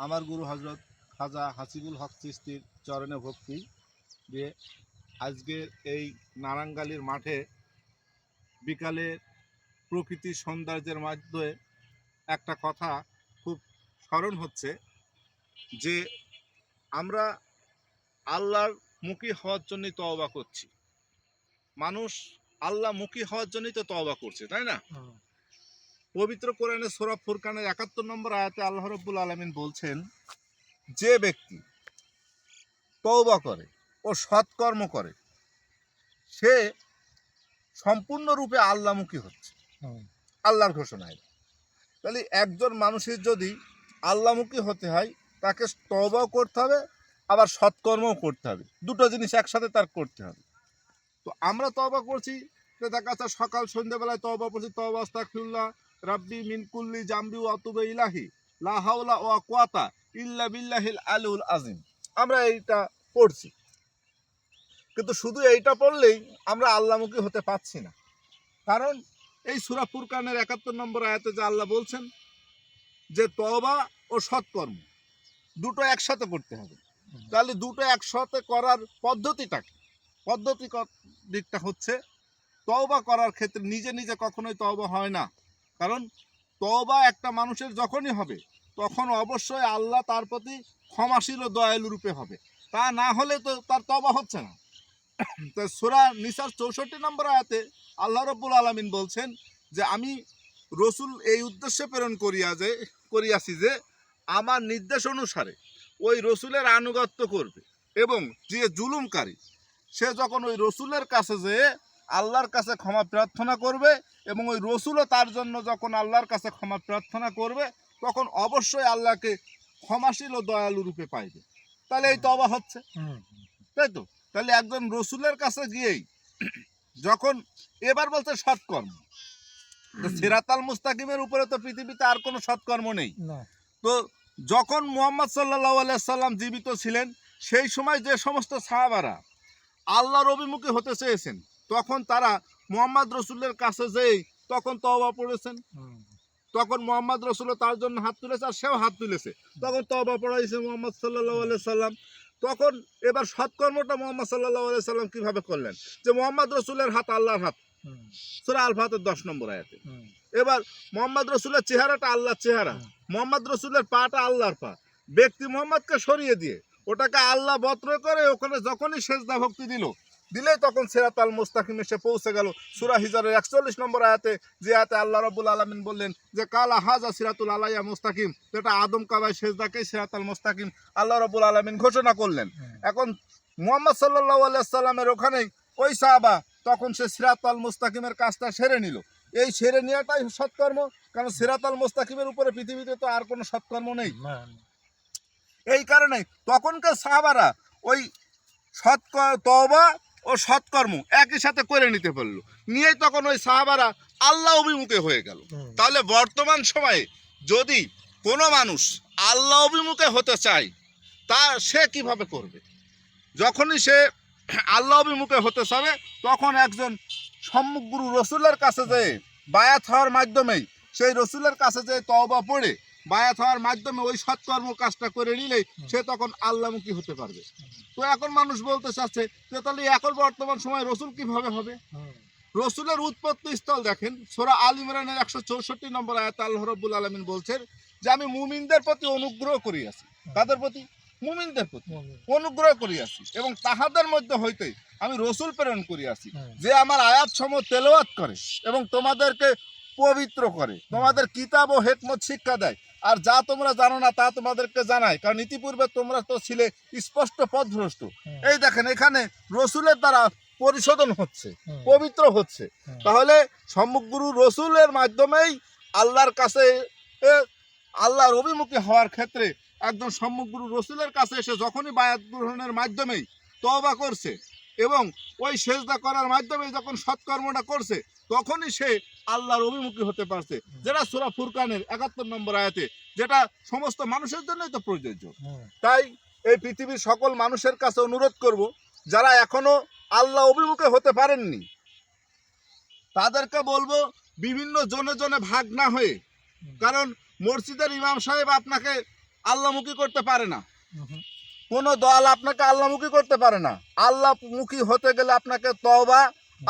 আমার গুরু হজরত খাজা হাসিবুল হক চিস্তির চরণে ভক্তি দিয়ে আজকের এই নারাঙ্গালির মাঠে বিকালে প্রকৃতির সৌন্দর্যের মাধ্যমে একটা কথা খুব স্মরণ হচ্ছে যে আমরা আল্লাহর মুখী হওয়ার জন্যই তওবা করছি। মানুষ আল্লাহ মুখী হওয়ার জন্যই তো তওবা করছে, তাই না? পবিত্র কোরআনে সোরা ফুরকানের একাত্তর নম্বর আয়াতে আল্লাহ রব্বুল আলমিন বলছেন যে ব্যক্তি তওবা করে ও সৎকর্ম করে সে সম্পূর্ণরূপে আল্লাহমুখী হচ্ছে। আল্লাহর ঘোষণা এটা তাহলে একজন মানুষের যদি আল্লামুখী হতে হয় তাকে তবাও করতে হবে আবার সৎকর্মও করতে হবে। দুটো জিনিস একসাথে তার করতে হবে। তো আমরা তবা করছি যে দেখা যাচ্ছে সকাল সন্ধ্যেবেলায় তবা করছি তবা আস্তাগফিরুল্লাহ রাব্বি মিন কুল্লি জামবি ওয়া তুবে ইলাহি, লা হাওলা ওয়া কুওয়াতা ইল্লা বিল্লাহিল আলিউল আযীম। আমরা এইটা পড়ছি। কিন্তু শুধু এইটা পড়লেই আমরা আল্লাহমুখী হতে পারছি না। কারণ এই সূরা ফুরকানের একাত্তর নম্বর আয়াতে যে আল্লাহ বলছেন, যে তওবা ও সৎকর্ম, দুটো একসাথে করতে হবে। তাহলে দুটো একসাথে করার পদ্ধতিটা পদ্ধতি দিকটা হচ্ছে তওবা করার ক্ষেত্রে নিজে নিজে কখনোই তওবা হয় না। কারণ তবা একটা মানুষের যখনই হবে, তখন অবশ্যই আল্লাহ তার প্রতি ক্ষমাশীল ও দয়ালু রূপে হবে। তা না হলে তো তার তবা হচ্ছে না। তো সোরা নিসার চৌষট্টি নম্বর আয়াতে আল্লাহ রব্বুল আলমিন বলছেন যে, আমি রসুল এই উদ্দেশ্যে প্রেরণ করিয়া যে, করিয়াছি যে, আমার নির্দেশ অনুসারে ওই রসুলের আনুগত্য করবে এবং যে জুলুমকারী, সে যখন ওই রসুলের কাছে যে আল্লাহর কাছে ক্ষমা প্রার্থনা করবে এবং ওই রসুলও তার জন্য যখন আল্লাহর কাছে ক্ষমা প্রার্থনা করবে তখন অবশ্যই আল্লাহকে ক্ষমাশীল ও দয়ালু রূপে পাইবে। তাহলে এই তবা হচ্ছে। তাই তো? তাহলে একজন রসুলের কাছে গিয়েই যখন এবার বলছে সৎকর্ম সিরাতাল মুস্তাকিমের উপরে তো পৃথিবীতে আর কোনো সৎকর্ম নেই। তো যখন মুহাম্মদ সাল্লাহ সাল্লাম জীবিত ছিলেন সেই সময় যে সমস্ত সাহাবারা আল্লাহর অভিমুখী হতে চেয়েছেন তখন তারা মোহাম্মদ রসুলের কাছে যেই তখন তওবা পড়েছেন। তখন মোহাম্মদ রসুল তার জন্য হাত তুলেছে আর সেও হাত তুলেছে। তখন তওবা পড়াইছে মোহাম্মদ সাল্লাহ সাল্লাম। তখন এবার সৎকর্মটা মোহাম্মদ সাল্লাহ সাল্লাম কীভাবে করলেন? যে মোহাম্মদ রসুলের হাত আল্লাহর হাত। সুরা আল ফাতের দশ নম্বর আয়াতে। এবার মোহাম্মদ রসুলের চেহারাটা আল্লাহর চেহারা। মোহাম্মদ রসুলের পাটা আল্লাহর পা। ব্যক্তি মোহাম্মদকে সরিয়ে দিয়ে ওটাকে আল্লাহ বত্র করে ওখানে যখনই সেজদা ভক্তি দিল দিলেই তখন সেরাত আল মুস্তাকিম এসে পৌঁছে গেল। সুরা হিজারের একচল্লিশ নম্বর আয়াতে যে আয়াতে আল্লাহ রবুল আলমিন বললেন যে কালা হাজা সিরাতুল আলাইয়া মুস্তাকিম যেটা আদম কাবাই সেজদাকেই সিরাত আল মুস্তাকিম আল্লাহ রবুল আলমিন ঘোষণা করলেন। এখন মোহাম্মদ সাল্লাহ আলাইসাল্লামের ওখানেই ওই সাহাবা তখন সে সিরাত আল মুস্তাকিমের কাজটা সেরে নিল। এই সেরে নেওয়াটাই সৎকর্ম কারণ সিরাত আল মুস্তাকিমের উপরে পৃথিবীতে তো আর কোনো সৎকর্ম নেই। এই কারণে তখনকার সাহাবারা ওই সৎ তবা ও সৎকর্ম একই সাথে করে নিতে পারল। নিয়ে তখন ওই সাহাবারা আল্লাহ অভিমুখে হয়ে গেল। তাহলে বর্তমান সময়ে যদি কোনো মানুষ আল্লাহ অভিমুখে হতে চায় তা সে কীভাবে করবে? যখনই সে আল্লাহ অভিমুখে হতে চাবে তখন একজন সম্মুখগুরু রসুলের কাছে যে বায়াত হওয়ার মাধ্যমেই সেই রসুলের কাছে যে তওবা পড়ে বায়াত হওয়ার মাধ্যমে ওই সৎকর্ম কাজটা করে নিলেই সে তখন আল্লাহমুখী হতে পারবে। তো এখন মানুষ বলতে চাচ্ছে যে তাহলে এখন বর্তমান সময় রসুল কীভাবে হবে? রসুলের উৎপত্তি স্থল দেখেন সোরা আল ইমরানের একশো চৌষট্টি নম্বর আয়াত আল্লাহ রব্বুল আলমিন বলছেন যে আমি মুমিনদের প্রতি অনুগ্রহ করিয়াছি। তাদের প্রতি? মুমিনদের প্রতি। অনুগ্রহ করিয়াছি এবং তাহাদের মধ্যে হইতে আমি রসুল প্রেরণ করিয়াছি যে আমার আয়াত সম তেলাওয়াত করে এবং তোমাদেরকে পবিত্র করে তোমাদের কিতাব ও হেকমত শিক্ষা দেয়। আর যা তোমরা জানো না তা তোমাদেরকে জানায় কারণ ইতিপূর্বে তোমরা তো ছিলে স্পষ্ট পথভ্রষ্ট। এই দেখেন এখানে রসুলের দ্বারা পরিশোধন হচ্ছে পবিত্র হচ্ছে। তাহলে সম্মুখগুরু রসুলের মাধ্যমেই আল্লাহর কাছে আল্লাহর অভিমুখী হওয়ার ক্ষেত্রে একজন সম্মুখগুরু রসুলের কাছে এসে যখনই বায়াত গ্রহণের মাধ্যমেই তবা করছে এবং ওই সেজদা করার মাধ্যমে যখন সৎকর্মটা করছে তখনই সে আল্লাহর অভিমুখী হতে পারছে। যেটা সুরা ফুরকানের একাত্তর নম্বর আয়াতে যেটা সমস্ত মানুষের জন্যই তো প্রযোজ্য। তাই এই পৃথিবীর সকল মানুষের কাছে অনুরোধ করব যারা এখনও আল্লাহ অভিমুখে হতে পারেননি তাদেরকে বলব বিভিন্ন জনে জনে ভাগ না হয়ে কারণ মসজিদের ইমাম সাহেব আপনাকে আল্লাহমুখী করতে পারে না। কোনো দল আপনাকে আল্লাহমুখী করতে পারে না। আল্লাহমুখী হতে গেলে আপনাকে তওবা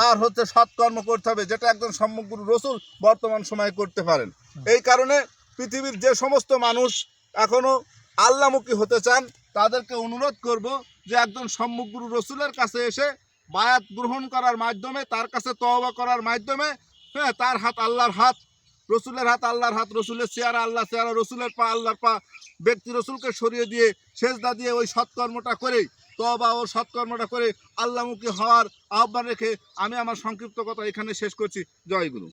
আর হচ্ছে সৎকর্ম করতে হবে, যেটা একজন সম্মুখগুরু রসুল বর্তমান সময়ে করতে পারেন। এই কারণে পৃথিবীর যে সমস্ত মানুষ এখনও আল্লামুখী হতে চান, তাদেরকে অনুরোধ করব যে একজন সম্মুখগুরু রসুলের কাছে এসে বায়াত গ্রহণ করার মাধ্যমে, তার কাছে তওবা করার মাধ্যমে হ্যাঁ তার হাত আল্লাহর হাত রসুলের হাত, আল্লাহর হাত, রসুলের চেয়ারা আল্লাহ চেয়ারা রসুলের পা, আল্লাহর পা, ব্যক্তি রসুলকে সরিয়ে দিয়ে, সেজদা দিয়ে ওই সৎকর্মটা করেই তবা ও সৎকর্মটা করে আল্লাহমুখী হওয়ার আহ্বান রেখে আমি আমার সংক্ষিপ্ত কথা এখানে শেষ করছি। জয় গুরু।